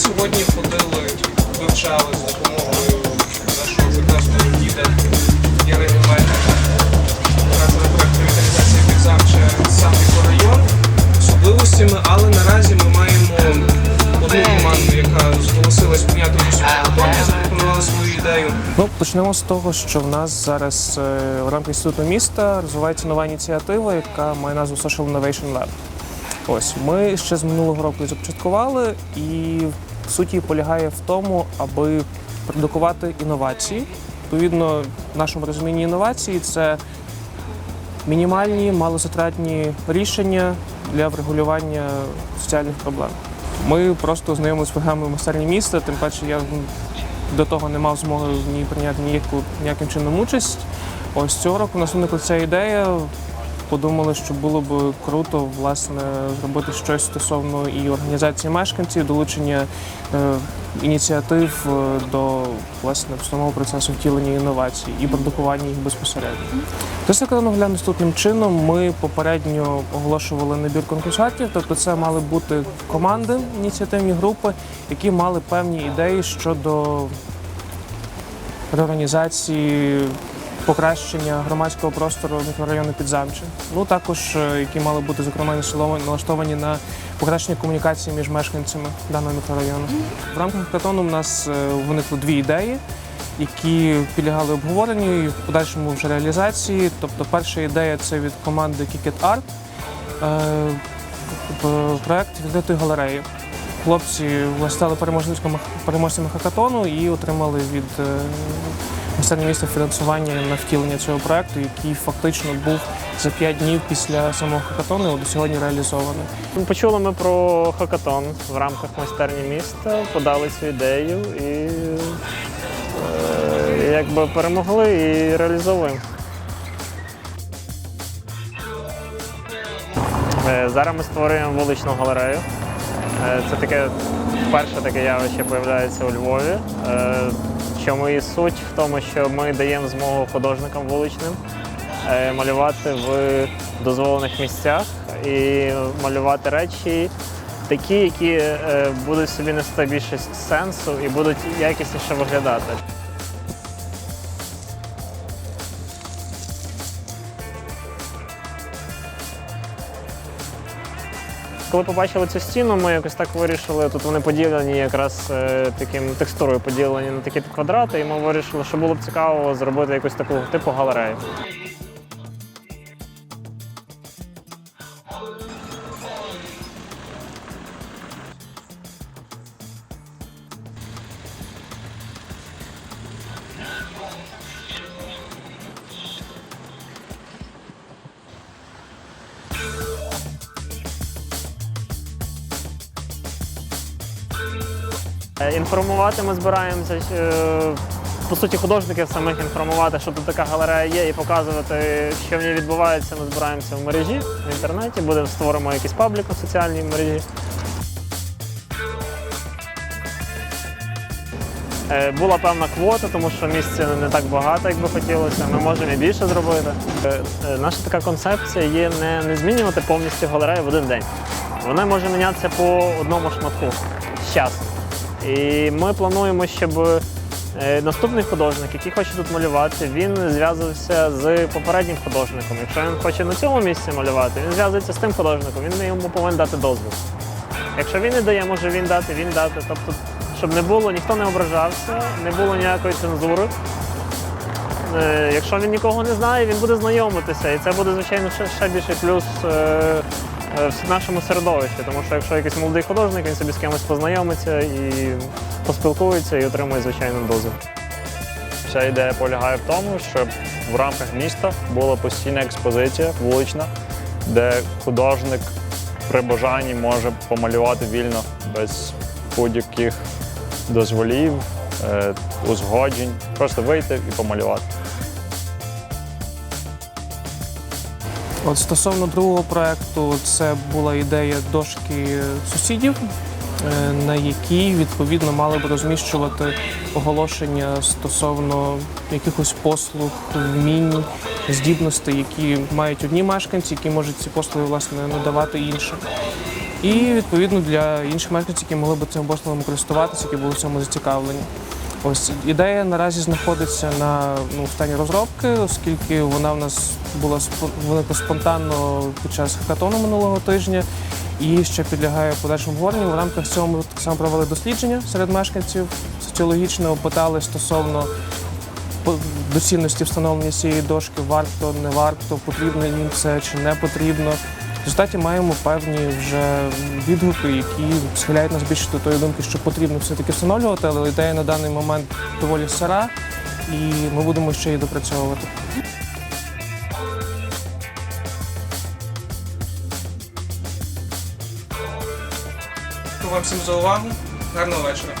Сьогодні ходили, вивчали з допомогою нашого прекрасного діда Ярини Мельника, оператора проекту ревіталізації Підзамче, сам мікрорайон, особливостями, але наразі ми маємо одну команду, яка зголосилась прийняти участь хакатоні, запропонувала свою ідею. Ну, почнемо з того, що в нас зараз е, в рамках інституту міста розвивається нова ініціатива, яка має назву Social Innovation Lab. Ось ми ще з минулого року започаткували, і суть її полягає в тому, аби продукувати інновації. Відповідно, в нашому розумінні інновації це мінімальні, малозатратні рішення для врегулювання соціальних проблем. Ми просто знайомилися з програмою майстерні міста, тим паче я до того не мав змоги в прийняти ніяку, ніяким чином участь. Ось цього року у нас виникла ця ідея. Подумали, що було б круто власне зробити щось стосовно і організації мешканців, долучення е, ініціатив е, до власне самого процесу втілення інновацій і продукування їх безпосередньо. Глянути наступним чином. Ми попередньо оголошували набір конкурсантів, тобто це мали бути команди, ініціативні групи, які мали певні ідеї щодо реорганізації, покращення громадського простору мікрорайону Підзамче. Ну також е, які мали бути зокрема налаштовані- на покращення комунікації між мешканцями даного мікрорайону. В рамках хакатону у нас е, виникли дві ідеї. Які підлягали обговоренню і в подальшому вже реалізації. Тобто, перша ідея це від команди Kicket Art, е, проект відкритої галереї. Хлопці стали переможцями хакатону і отримали від е, місцевого міста фінансування на втілення цього проекту, який фактично був за 5 днів після самого хакатону до сьогодні реалізований. Почули ми про хакатон в рамках майстерні міста, подали цю ідею і е, якби перемогли і реалізовуємо. Е, Зараз ми створюємо вуличну галерею. Е, Це таке перше таке явище з'являється у Львові. Е, чому і суть в тому, що ми даємо змогу художникам вуличним е, малювати в дозволених місцях і малювати речі такі, які е, будуть собі нести більше сенсу і будуть якісніше виглядати. Коли побачили цю стіну, ми якось так вирішили. Тут вони поділені якраз е, таким текстурою поділені на такі квадрати, і ми вирішили, що було б цікаво зробити якусь таку типу галерею. Інформувати ми збираємося. е, По суті, художників самих інформувати, що тут така галерея є, і показувати, що в ній відбувається. Ми збираємося в мережі в інтернеті, будемо створимо якийсь паблік у соціальній мережі. Е, Була певна квота, тому що місця не так багато, як би хотілося. Ми можемо і більше зробити. Е, е, Наша така концепція є не, не змінювати повністю галерею в один день. Вона може мінятися по одному шматку з часом. І ми плануємо, щоб е, наступний художник, який хоче тут малювати, він зв'язувався з попереднім художником. Якщо він хоче на цьому місці малювати, він зв'язується з тим художником, він йому повинен дати дозвіл. Якщо він не дає, може він дати, він дати. Тобто, щоб не було, ніхто не ображався, не було ніякої цензури. Е, Якщо він нікого не знає, він буде знайомитися. І це буде, звичайно, ще, більший плюс е, в нашому середовищі. Тому що якщо якийсь молодий художник, він собі з кимось познайомиться і поспілкується і отримує, звичайно, дозвіл. Вся ідея полягає в тому, щоб в рамках міста була постійна експозиція вулична, де художник при бажанні може помалювати вільно без будь-яких дозволів, е, узгоджень, просто вийти і помалювати. От стосовно другого проекту, це була ідея дошки сусідів, е, на якій відповідно мали б розміщувати оголошення стосовно якихось послуг, вмінь, здібностей, які мають одні мешканці, які можуть ці послуги власне надавати іншим. і відповідно для інших мешканців, які могли б цим послугами користуватися, які були в цьому зацікавлені. Ось ідея наразі знаходиться на ну, в стані розробки, оскільки вона в нас була спо- спонтанно під час хакатону минулого тижня і ще підлягає подальшому обговоренню. В рамках цього ми так само провели дослідження серед мешканців соціологічно, питали стосовно доцільності встановлення цієї дошки, варто, не варто, потрібно їм це чи не потрібно. В результаті маємо певні вже відгуки, які схиляють нас більше до тої думки, що потрібно все-таки встановлювати, але ідея на даний момент доволі сира, і ми будемо ще її допрацьовувати. Дякую вам всім за увагу. Гарного вечора.